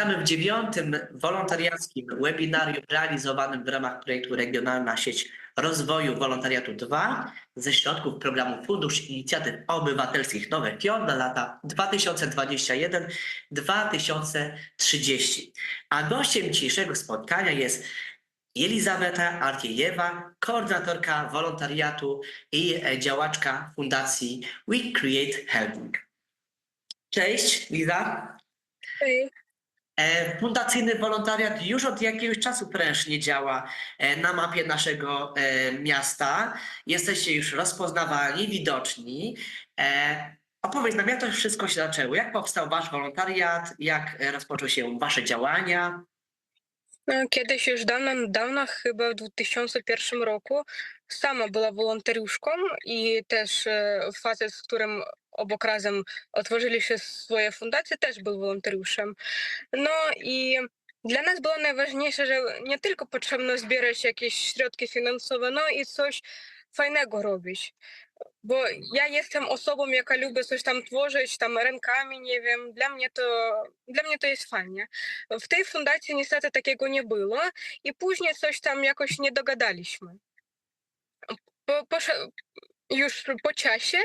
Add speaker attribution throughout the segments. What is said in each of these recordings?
Speaker 1: Witamy w dziewiątym wolontariackim webinarium realizowanym w ramach projektu Regionalna Sieć Rozwoju Wolontariatu 2 ze środków programu Fundusz Inicjatyw Obywatelskich Nowe KIO na lata 2021-2030. A gościem dzisiejszego spotkania jest Jelizaweta Artiejewa, koordynatorka wolontariatu i działaczka Fundacji We Create Helping. Cześć, Liza. E, Fundacyjny wolontariat już od jakiegoś czasu prężnie działa e, na mapie naszego e, miasta. Jesteście już rozpoznawalni, widoczni. Opowiedz nam, jak to wszystko się zaczęło? Jak powstał wasz wolontariat? Jak rozpoczęły się wasze działania?
Speaker 2: No, Kiedyś już dawno, dawno, chyba w 2001 roku, sama była wolontariuszką i też facet, z którym obok razem otworzyliśmy swoje fundacje, też był wolontariuszem. No i dla nas było najważniejsze, że nie tylko potrzebno zbierać jakieś środki finansowe, no i coś fajnego robić. Bo ja jestem osobą, jaka lubi coś tam tworzyć, tam rękami, nie wiem, dla mnie to, dla mnie to jest fajnie. W tej fundacji niestety takiego nie było i później coś tam jakoś nie dogadaliśmy. Po, posze- już po czasie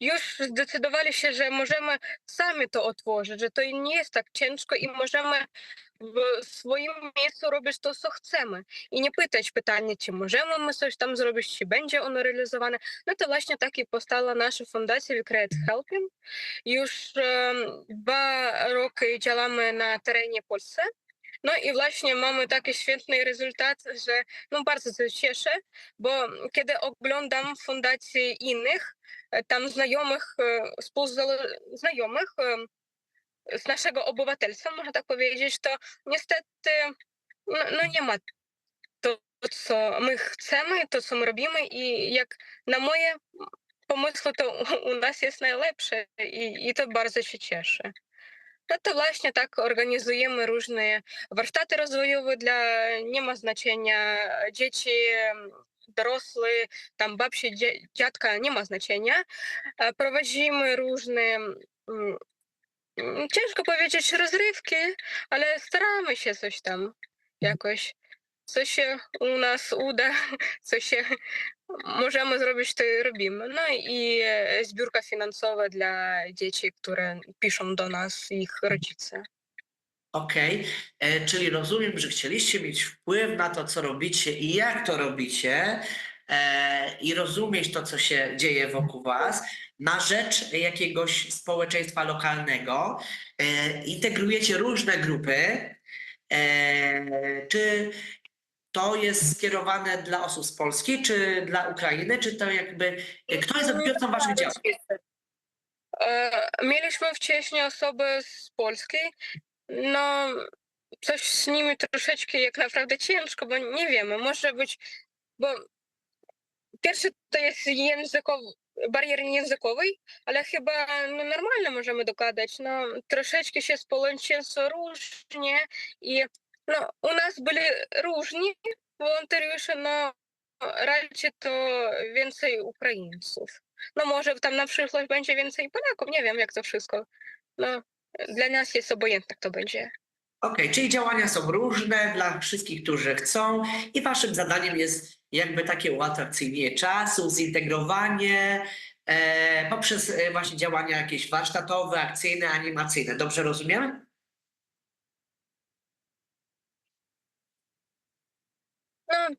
Speaker 2: już zdecydowali się, że możemy sami to otworzyć, że to nie jest tak ciężko i możemy w swoim miejscu robić to, co chcemy. I nie pytać pytania, czy możemy my coś tam zrobić, czy będzie ono realizowane. No to właśnie tak i powstała nasza fundacja We Create Helping. Już em, dwa roki działamy na terenie Polski. No i właśnie mamy taki świetny rezultat, że no bardzo się cieszę, bo kiedy oglądam fundacje innych, e, tam znajomych, e, znajomych e, z naszego obywatelstwa, można tak powiedzieć, to niestety no, no nie ma to, co my chcemy, to, co my robimy i jak na moje pomysły, to u nas jest najlepsze i, i to bardzo się cieszę. To właśnie tak organizujemy różne warsztaty rozwojowe dla, nie ma znaczenia, dzieci, em, tam babci, dziadka, nie ma znaczenia. E, Prowadzimy różne, mm, mm, ciężko powiedzieć rozrywki, ale staramy się coś tam jakoś. Co się u nas uda, co się możemy zrobić, to robimy. No i e, zbiórka finansowa dla dzieci, które piszą do nas ich rodzice.
Speaker 1: Okej, e, czyli rozumiem, że chcieliście mieć wpływ na to, co robicie i jak to robicie, e, i rozumieć to, co się dzieje wokół was, na rzecz jakiegoś społeczeństwa lokalnego. E, integrujecie różne grupy. E, czy to jest skierowane dla osób z Polski, czy dla Ukrainy, czy to jakby. Kto jest odbiorcą waszych działań?
Speaker 2: E, Mieliśmy wcześniej osoby z Polski. No, coś z nimi troszeczkę jak naprawdę ciężko, bo nie wiemy, może być, bo pierwsze to jest językowy, barier językowej, ale chyba no, normalnie możemy dogadać. No, troszeczkę się społeczeństwo różnie i no, u nas byli różni wolontariusze, no raczej to więcej Ukraińców. No może tam na przyszłość będzie więcej Polaków, nie wiem jak to wszystko. No, dla nas jest obojętne, jak to będzie.
Speaker 1: Okej, czyli działania są różne dla wszystkich, którzy chcą, i waszym zadaniem jest jakby takie uatrakcyjnienie czasu, zintegrowanie e, poprzez e, właśnie działania jakieś warsztatowe, akcyjne, animacyjne. Dobrze rozumiemy?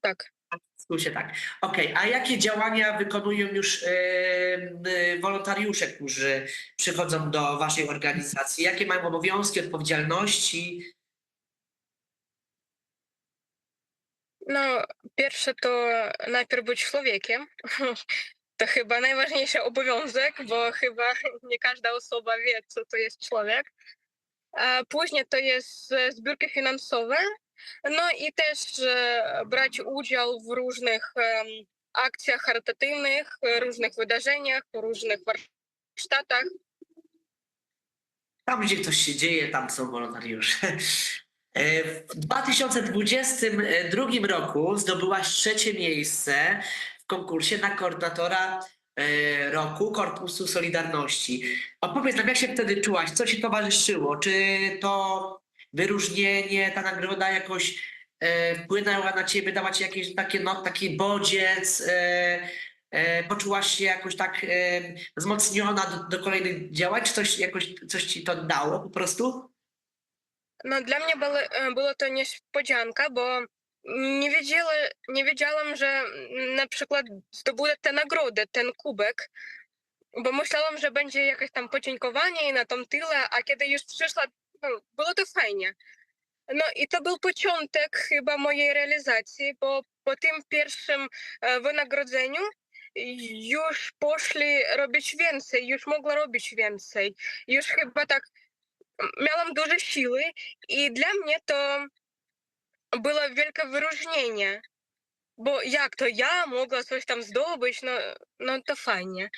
Speaker 2: Tak.
Speaker 1: W skrócie tak. Okej, a jakie działania wykonują już e, e, wolontariusze, którzy przychodzą do waszej organizacji? Jakie mają obowiązki, odpowiedzialności?
Speaker 2: No, pierwsze to najpierw być człowiekiem. To chyba najważniejszy obowiązek, bo chyba nie każda osoba wie, co to jest człowiek. A później to jest e, zbiórki finansowe. No i też e, brać udział w różnych akcjach charytatywnych, e, różnych wydarzeniach, różnych warsztatach.
Speaker 1: Tam, gdzie coś się dzieje, tam są wolontariusze. E, W 2022 roku zdobyłaś trzecie miejsce w konkursie na koordynatora roku Korpusu Solidarności. Opowiedz nam, jak się wtedy czułaś? Co ci towarzyszyło? Czy to wyróżnienie, ta nagroda jakoś e, wpłynęła na ciebie, dała ci jakieś takie, no, taki bodziec, e, e, poczułaś się jakoś tak e, wzmocniona do, do kolejnych działań, czy coś, jakoś, coś ci to dało po prostu?
Speaker 2: No, dla mnie było, e, było to niespodzianka, bo nie, wiedziała, nie wiedziałam, że mm, na przykład zdobędę tę nagrodę, ten kubek, bo myślałam, że będzie jakieś tam podziękowanie i na tom tyle, a kiedy już przyszła, było to fajnie. No i to był początek chyba mojej realizacji, bo po tym pierwszym e, wynagrodzeniu już poszli robić więcej, już mogła robić więcej. Już chyba tak miałam dużo siły i dla mnie to było wielkie wyróżnienie. Bo jak to ja mogła coś tam zdobyć, no, no to fajnie.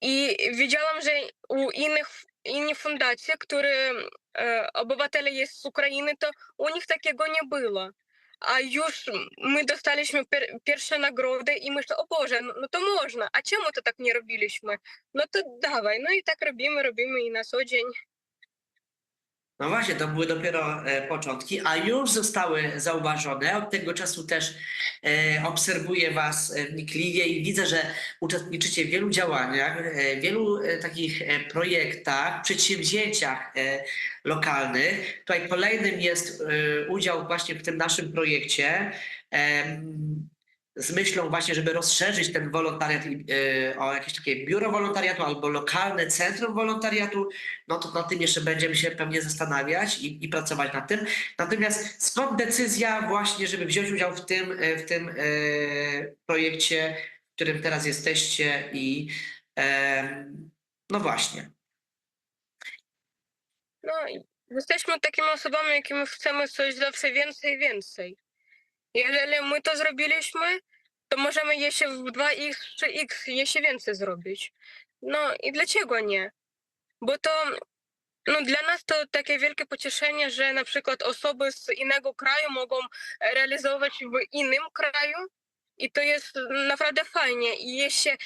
Speaker 2: I widziałam, że u innych, innych fundacji, które e, obywatele jest z Ukrainy, to u nich takiego nie było. A już my dostaliśmy pier, pierwsze nagrody i myślę, o Boże, no, no to można, a czemu to tak nie robiliśmy? No to dawaj, no i tak robimy, robimy i na co dzień.
Speaker 1: No właśnie, to były dopiero e, początki, a już zostały zauważone. Od tego czasu też e, obserwuję Was e, wnikliwie i widzę, że uczestniczycie w wielu działaniach, e, wielu takich projektach, przedsięwzięciach lokalnych. Tutaj kolejnym jest udział właśnie w tym naszym projekcie. Z myślą właśnie, żeby rozszerzyć ten wolontariat e, o jakieś takie biuro wolontariatu albo lokalne centrum wolontariatu, no to nad tym jeszcze będziemy się pewnie zastanawiać i, i pracować nad tym. Natomiast skąd decyzja właśnie, żeby wziąć udział w tym, e, w tym e, projekcie, w którym teraz jesteście i no właśnie.
Speaker 2: No, jesteśmy takimi osobami, jakimi chcemy coś zawsze więcej więcej. Jeżeli my to zrobiliśmy, to możemy jeszcze w 2x czy x jeszcze więcej zrobić. No i dlaczego nie? Bo to no, dla nas to takie wielkie pocieszenie, że na przykład osoby z innego kraju mogą realizować w innym kraju. I to jest naprawdę fajnie. I jeszcze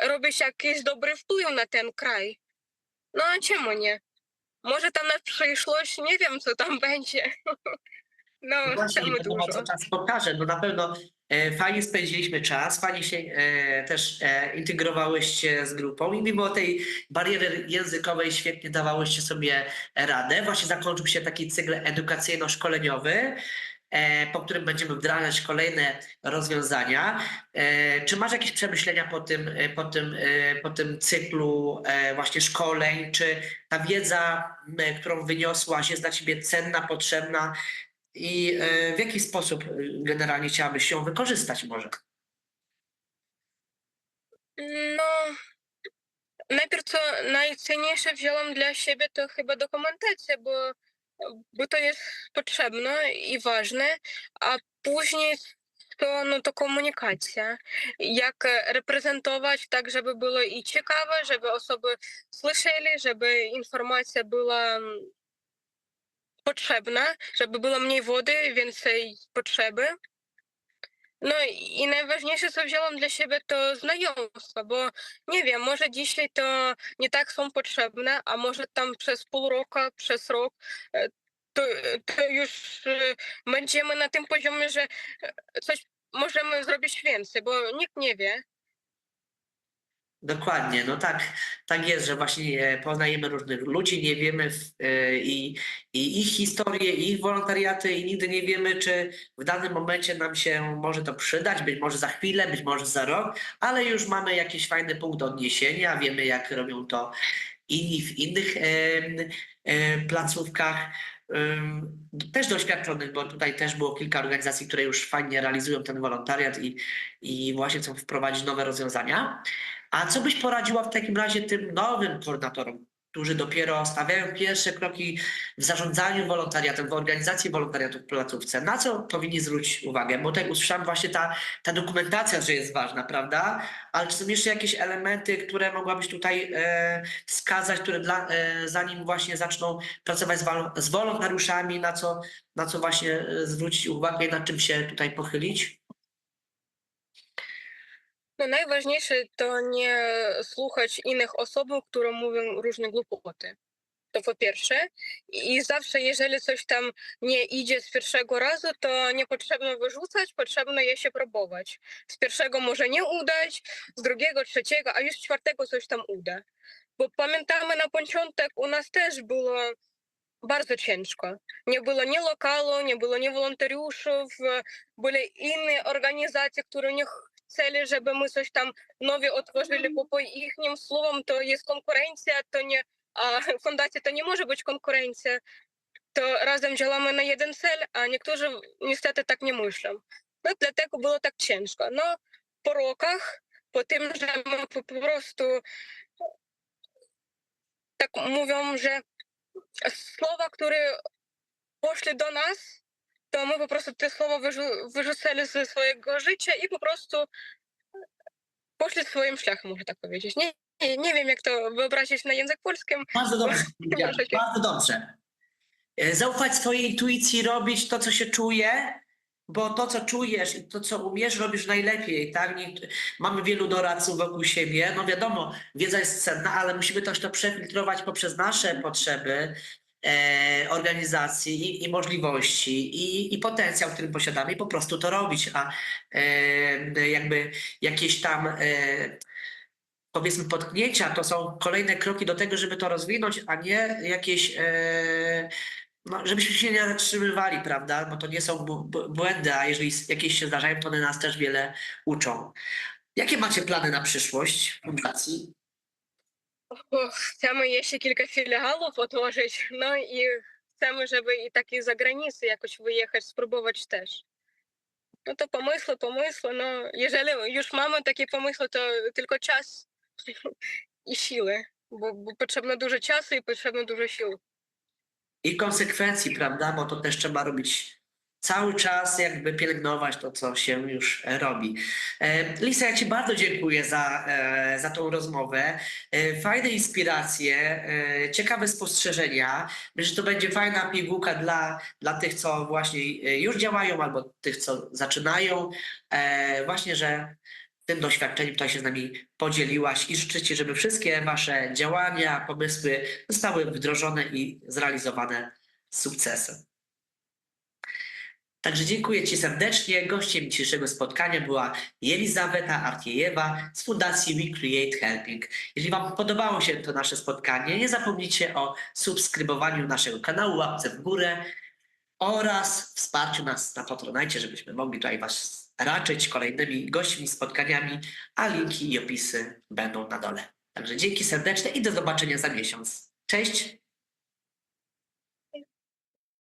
Speaker 2: robi się jakiś dobry wpływ na ten kraj. No a czemu nie? Może tam na przyszłość, nie wiem co tam będzie. No,
Speaker 1: No Właśnie, nie wiadomo,
Speaker 2: dużo.
Speaker 1: co czas pokaże. No na pewno e, fajnie spędziliśmy czas, fajnie się e, też e, integrowałyście z grupą i mimo tej bariery językowej świetnie dawałyście sobie radę. Właśnie zakończył się taki cykl edukacyjno-szkoleniowy, e, po którym będziemy wdrażać kolejne rozwiązania. E, czy masz jakieś przemyślenia po tym, e, po tym, e, po tym cyklu e, właśnie szkoleń? Czy ta wiedza, którą wyniosłaś, jest dla ciebie cenna, potrzebna? I e, w jaki sposób e, generalnie chciałabyś ją wykorzystać może?
Speaker 2: No, najpierw co najcenniejsze wziąłam dla siebie to chyba dokumentacja, bo, bo to jest potrzebne i ważne, a później to, no, to komunikacja. Jak reprezentować tak, żeby było i ciekawe, żeby osoby słyszeli, żeby informacja była potrzebna, żeby było mniej wody, więcej potrzeby. No i najważniejsze, co wziąłam dla siebie, to znajomstwa, bo nie wiem, może dzisiaj to nie tak są potrzebne, a może tam przez pół roku, przez rok, e, to, to już e, będziemy na tym poziomie, że e, coś możemy zrobić więcej, bo nikt nie wie.
Speaker 1: Dokładnie, no tak, tak jest, że właśnie e, poznajemy różnych ludzi, nie wiemy w, e, i, i ich historie, i ich wolontariaty i nigdy nie wiemy, czy w danym momencie nam się może to przydać, być może za chwilę, być może za rok, ale już mamy jakiś fajny punkt odniesienia, wiemy jak robią to inni w innych em, e, placówkach. Też doświadczonych, bo tutaj też było kilka organizacji, które już fajnie realizują ten wolontariat i, i właśnie chcą wprowadzić nowe rozwiązania. A co byś poradziła w takim razie tym nowym koordynatorom, którzy dopiero stawiają pierwsze kroki w zarządzaniu wolontariatem, w organizacji wolontariatu w placówce? Na co powinni zwrócić uwagę? Bo tutaj usłyszałam właśnie ta, ta dokumentacja, że jest ważna, prawda? Ale czy są jeszcze jakieś elementy, które mogłabyś tutaj e, wskazać, które dla, e, zanim właśnie zaczną pracować z, z wolontariuszami, na co, na co właśnie e, zwrócić uwagę i nad czym się tutaj pochylić?
Speaker 2: No najważniejsze to nie słuchać innych osób, które mówią różne głupoty. To po pierwsze. I zawsze, jeżeli coś tam nie idzie z pierwszego razu, to nie potrzebno wyrzucać, potrzebno je się próbować. Z pierwszego może nie udać, z drugiego, trzeciego, a już czwartego coś tam uda. Bo pamiętamy na początek u nas też było bardzo ciężko. Nie było ni lokalu, nie było ni wolontariuszów, były inne organizacje, które nie my coś tam nowe otworzyli, bo po ich słowom to jest konkurencja, to nie, a fundacja to nie może być konkurencja. To razem działamy na jeden cel, a niektórzy niestety tak nie myślą. No dlatego było tak ciężko. No po rokach, po tym, że my po po prostu tak mówią, że słowa, które poszli do nas, to my po prostu te słowa wyrzu- wyrzucali ze swojego życia i po prostu poszli swoim szlachem, można tak powiedzieć. Nie, nie, nie wiem, jak to wyobrazić na język polskim.
Speaker 1: Bardzo dobrze, bardzo dobrze. E, Zaufać swojej intuicji, robić to, co się czuje, bo to, co czujesz i to, co umiesz, robisz najlepiej, tak? Mamy wielu doradców wokół siebie. No wiadomo, wiedza jest cenna, ale musimy też to przefiltrować poprzez nasze potrzeby organizacji i, i możliwości i, i potencjał, który posiadamy i po prostu to robić, a e, jakby jakieś tam e, powiedzmy potknięcia to są kolejne kroki do tego, żeby to rozwinąć, a nie jakieś e, no, żebyśmy się nie zatrzymywali, prawda? Bo to nie są błędy, a jeżeli jakieś się zdarzają, to one nas też wiele uczą. Jakie macie plany na przyszłość fundacji?
Speaker 2: Och, Chcemy jeszcze kilka filialów otworzyć, no i chcemy, żeby i takie za granicę jakoś wyjechać, spróbować też. No to pomysły, pomysły, no jeżeli już mamy takie pomysły, to tylko czas i siły, bo, bo potrzebne dużo czasu i potrzebne dużo sił.
Speaker 1: I konsekwencji, prawda? Bo to też trzeba robić cały czas, jakby pielęgnować to, co się już e, robi. E, Lisa, ja Ci bardzo dziękuję za, e, za tą rozmowę. Fajne inspiracje, ciekawe spostrzeżenia. Myślę, że to będzie fajna pigułka dla, dla tych, co właśnie już działają, albo tych, co zaczynają. Właśnie, że tym doświadczeniem tutaj się z nami podzieliłaś i życzę Ci, żeby wszystkie Wasze działania, pomysły zostały wdrożone i zrealizowane z sukcesem. Także dziękuję Ci serdecznie. Gościem dzisiejszego spotkania była Jelizaweta Artiejewa z Fundacji We Create Helping. Jeżeli Wam podobało się to nasze spotkanie, nie zapomnijcie o subskrybowaniu naszego kanału, łapce w górę oraz wsparciu nas na Patronite, żebyśmy mogli tutaj Was raczyć kolejnymi gośćmi, spotkaniami, a linki i opisy będą na dole. Także dzięki serdeczne i do zobaczenia za miesiąc. Cześć!